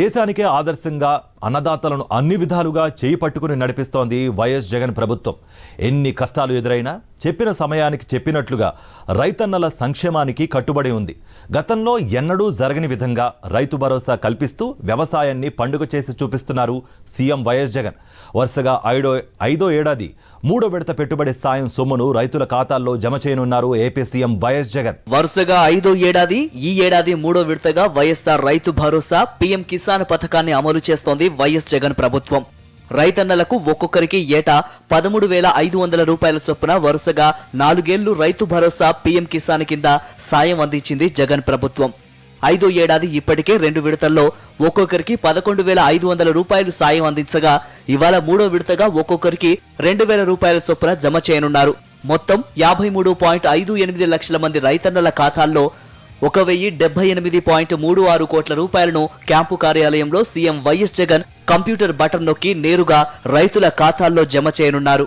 దేశానికే ఆదర్శంగా అన్నదాతలను అన్ని విధాలుగా చేయి పట్టుకుని నడిపిస్తోంది వైఎస్ జగన్ ప్రభుత్వం. ఎన్ని కష్టాలు ఎదురైనా చెప్పిన సమయానికి చెప్పినట్లుగా రైతన్నల సంక్షేమానికి కట్టుబడి ఉంది. గతంలో ఎన్నడూ జరగని విధంగా రైతు భరోసా కల్పిస్తూ వ్యవసాయాన్ని పండుగ చేసి చూపిస్తున్నారు సీఎం వైఎస్ జగన్. వరుసగా ఐదో ఐదో ఏడాది మూడో విడత పెట్టుబడి సాయం సొమ్మును రైతుల ఖాతాల్లో జమ చేయనున్నారు ఏపీ సీఎం వైఎస్ జగన్. వరుసగా ఐదో ఏడాది ఈ ఏడాది మూడో విడతగా వైఎస్ఆర్ రైతు భరోసా పీఎం కిసాన్ పథకాన్ని అమలు చేస్తోంది వైఎస్ జగన్ ప్రభుత్వం. రైతన్నలకు ఒక్కొక్కరికి ఏటా పదమూడు వేల ఐదు వందల రూపాయల చొప్పున వరుసగా నాలుగేళ్ళు రైతు భరోసా పీఎం కిసాన్ కింద సాయం అందించింది జగన్ ప్రభుత్వం. ఐదో ఏడాది ఇప్పటికే రెండు విడతల్లో ఒక్కొక్కరికి పదకొండు వేల ఐదు వందల రూపాయలు సాయం అందించగా ఇవాళ మూడో విడతగా ఒక్కొక్కరికి రెండు వేల రూపాయల చొప్పున జమ చేయనున్నారు. మొత్తం యాభై మూడు పాయింట్ ఐదు ఎనిమిది లక్షల మంది రైతన్నల ఖాతాల్లో ఒక వెయ్యి డెబ్బై ఎనిమిది పాయింట్ మూడు ఆరు కోట్ల రూపాయలను క్యాంపు కార్యాలయంలో CM YS Jagan computer button నొక్కి నేరుగా రైతుల ఖాతాల్లో జమ చేయనున్నారు.